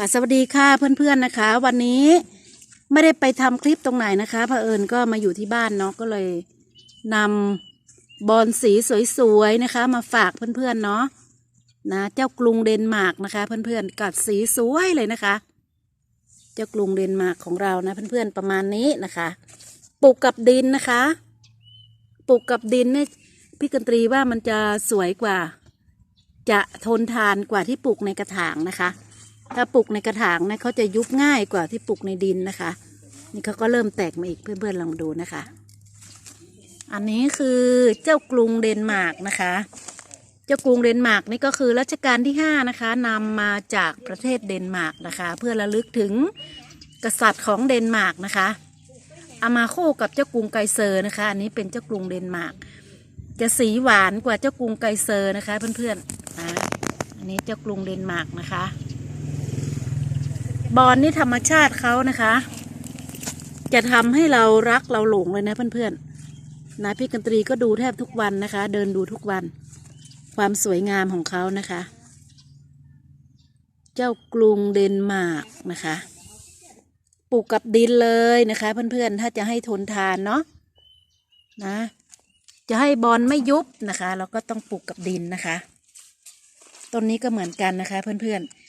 สวัสดีค่ะเพื่อนๆนะคะ วันนี้ไม่ได้ไปทำคลิปตรงไหนนะคะเผอิญก็มาอยู่ที่บ้านเนาะก็เลยนำบอลสีสวยๆนะคะ มาฝากเพื่อนๆเนาะนะเจ้ากรุงเดนมาร์กนะคะ เพื่อนๆกัดสีสวยเลยนะคะ เจ้ากรุงเดนมาร์กของเรานะเพื่อนๆประมาณนี้นะคะปลูกกับดินนะคะปลูกกับดินเนี่ยพี่กันตรีว่ามันจะสวยกว่า จะทนทานกว่าที่ปลูกในกระถางนะคะ ถ้าปลูกในกระถางนะเขาจะยุบง่ายกว่าที่ปลูกในดินนะคะ นี่เขาก็เริ่มแตกมาอีกเพื่อนๆลองดูนะคะ อันนี้คือเจ้ากรุงเดนมาร์กนะคะ เจ้ากรุงเดนมาร์กนี่ก็คือรัชกาลที่ห้านะคะนำมาจากประเทศเดนมาร์กนะคะ เพื่อระลึกถึงกษัตริย์ของเดนมาร์กนะคะเอามาคู่กับเจ้ากรุงไกเซอร์นะคะ อันนี้เป็นเจ้ากรุงเดนมาร์กจะสีหวานกว่าเจ้ากรุงไกเซอร์นะคะ เพื่อนๆอ่าอันนี้เจ้ากรุงเดนมาร์กนะคะ บอลนี่ธรรมชาติเขานะคะ จะทำให้เรารักเราหลงเลยนะเพื่อนๆนะพี่กันตรีก็ดูแทบทุกวันนะคะ เดินดูทุกวัน ความสวยงามของเขานะคะ เจ้ากรุงเดนมาร์กนะคะปลูกกับดินเลยนะคะ เพื่อนๆ ถ้าจะให้ทนทานเนาะนะ จะให้บอลไม่ยุบนะคะ เราก็ต้องปลูกกับดินนะคะ ต้นนี้ก็เหมือนกันนะคะ เพื่อนๆ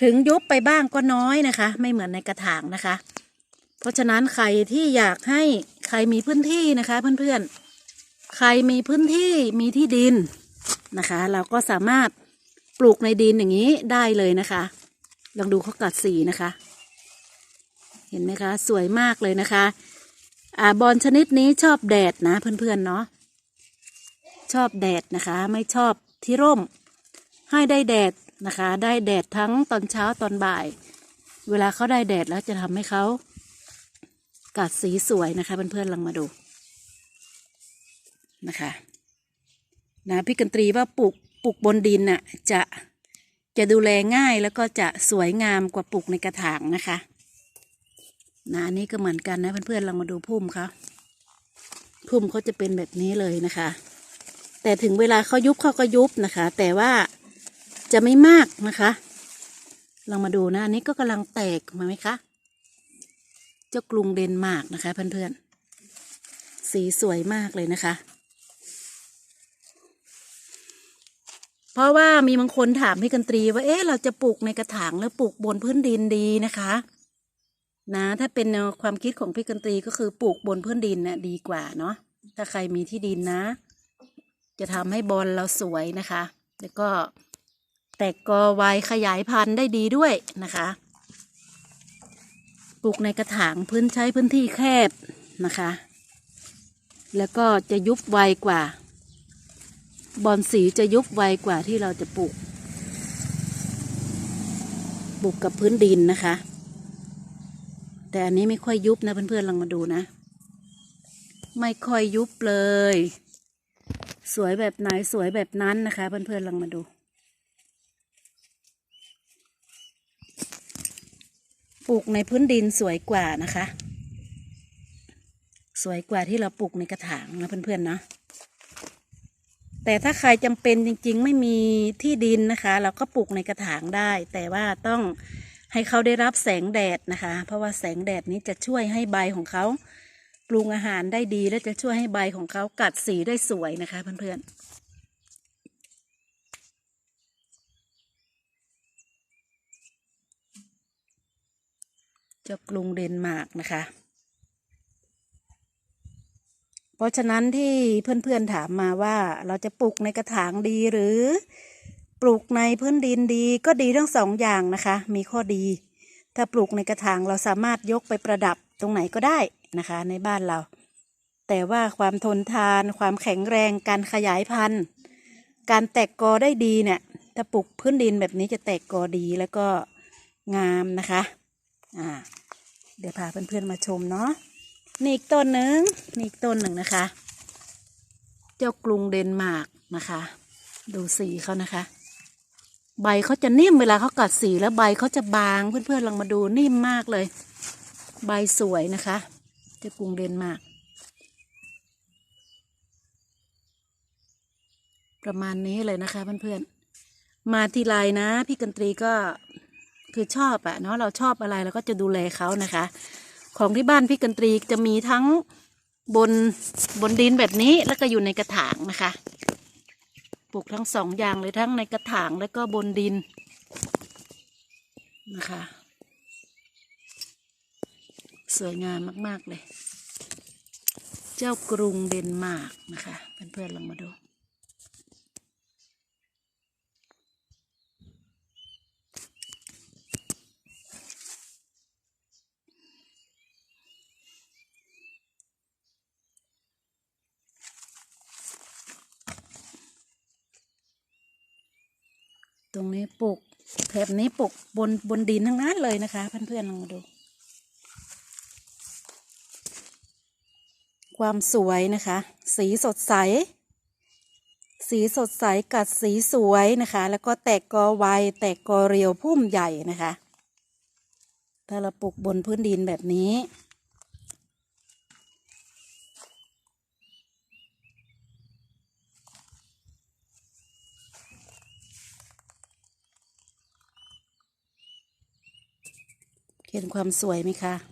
ถึงยุบไปบ้างก็น้อยนะคะ ไม่เหมือนในกระถางนะคะ เพราะฉะนั้นใครที่อยากให้ใครมีพื้นที่นะคะเพื่อนๆ ใครมีพื้นที่มีที่ดินนะคะ เราก็สามารถปลูกในดินอย่างนี้ได้เลยนะคะ ลองดูเขากัดสีนะคะ เห็นไหมคะ สวยมากเลยนะคะอ่าบอลชนิดนี้ชอบแดดนะเพื่อนๆเนาะชอบแดดนะคะ ไม่ชอบที่ร่ม ให้ได้แดด นะคะ ได้แดดทั้งตอนเช้าตอนบ่าย เวลาเขาได้แดดแล้วจะทำให้เขากัดสีสวยนะคะเพื่อนๆลองมาดูนะคะนะพี่กันตรีว่าปลูกปลูกบนดินน่ะจะจะดูแลง่ายแล้วก็จะสวยงามกว่าปลูกในกระถางนะคะนะอันนี้ก็เหมือนกันนะเพื่อนๆลองมาดูพุ่มเขาพุ่มเขาจะเป็นแบบนี้เลยนะคะ แต่ถึงเวลาเขายุบเขาก็ยุบนะคะ แต่ว่า จะไม่มากนะคะ ลองมาดูนะอันนี้ก็กำลังแตกมาไหมคะ เจ้ากรุงเดนมาร์กนะคะ เพื่อนๆ สีสวยมากเลยนะคะ เพราะว่ามีบางคนถามพี่กันตรีว่าเอ๊ะเราจะปลูกในกระถางแล้วปลูกบนพื้นดินดีนะคะนะถ้าเป็นความคิดของพี่กันตรีก็คือปลูกบนพื้นดินน่ะดีกว่าเนาะถ้าใครมีที่ดินนะ จะทำให้บอลเราสวยนะคะ แล้วก็ แตกกอไวขยายพันธุ์ได้ดีด้วยนะคะ ปลูกในกระถางพื้นใช้พื้นที่แคบนะคะ แล้วก็จะยุบไวกว่า บอลสีจะยุบไวกว่าที่เราจะปลูก ปลูกกับพื้นดินนะคะ แต่อันนี้ไม่ค่อยยุบนะเพื่อนๆลองมาดูนะ ไม่ค่อยยุบเลย สวยแบบไหนสวยแบบนั้นนะคะ เพื่อนๆลองมาดู ปลูกในพื้นดินสวยกว่านะคะ สวยกว่าที่เราปลูกในกระถางนะเพื่อนๆเนาะแต่ถ้าใครจำเป็นจริงๆ ไม่มีที่ดินนะคะ เราก็ปลูกในกระถางได้ แต่ว่าต้องให้เขาได้รับแสงแดดนะคะ เพราะว่าแสงแดดนี้จะช่วยให้ใบของเขาปรุงอาหารได้ดี และจะช่วยให้ใบของเขากัดสีได้สวยนะคะเพื่อนๆ จ้ากรุงเดนมาร์กนะคะ เพราะฉะนั้นที่เพื่อนๆถามมาว่าเราจะปลูกในกระถางดีหรือปลูกในพื้นดินดีก็ดีทั้งสองอย่างนะคะ มีข้อดี ถ้าปลูกในกระถางเราสามารถยกไปประดับตรงไหนก็ได้นะคะ ในบ้านเรา แต่ว่าความทนทาน ความแข็งแรง การขยายพันธุ์ การแตกกอได้ดีเนี่ยถ้าปลูกพื้นดินแบบนี้จะแตกกอดีแล้วก็งามนะคะ อ่า เดี๋ยวพาเพื่อนๆมาชมเนาะนี่อีกต้นหนึ่งนี่อีกต้นหนึ่งนะคะ เจ้ากรุงเดนมาร์กนะคะ ดูสีเขานะคะ ใบเขาจะนิ่มเวลาเขากัดสีแล้วใบเขาจะบางเพื่อนๆลองมาดูนิ่มมากเลย ใบสวยนะคะ เจ้ากรุงเดนมาร์กประมาณนี้เลยนะคะเพื่อนๆ มาทีไรนะ พี่กันตรีก็ คือชอบอะเนาะเราชอบอะไรเราก็จะดูแลเขานะคะ ของที่บ้านพี่กันตรีจะมีทั้งบนบนดินแบบนี้แล้วก็อยู่ในกระถางนะคะปลูกทั้งสองอย่างเลยทั้งในกระถางแล้วก็บนดินนะคะ สวยงามมาก ๆ เลย เจ้ากรุงเดนมาร์กนะคะ เพื่อนๆลองมาดู ตรง นี้ปลูกแถบนี้ปลูกบนบนดินทั้งนั้นเลยนะคะเพื่อนๆลองมาดู ความสวยนะคะ สีสดใส สีสดใสกัดสีสวยนะคะ แล้วก็แตกกอไวแตกกอเรียวพุ่มใหญ่นะคะ ถ้าเราปลูกบนพื้นดินแบบนี้ เห็นความสวยไหมคะ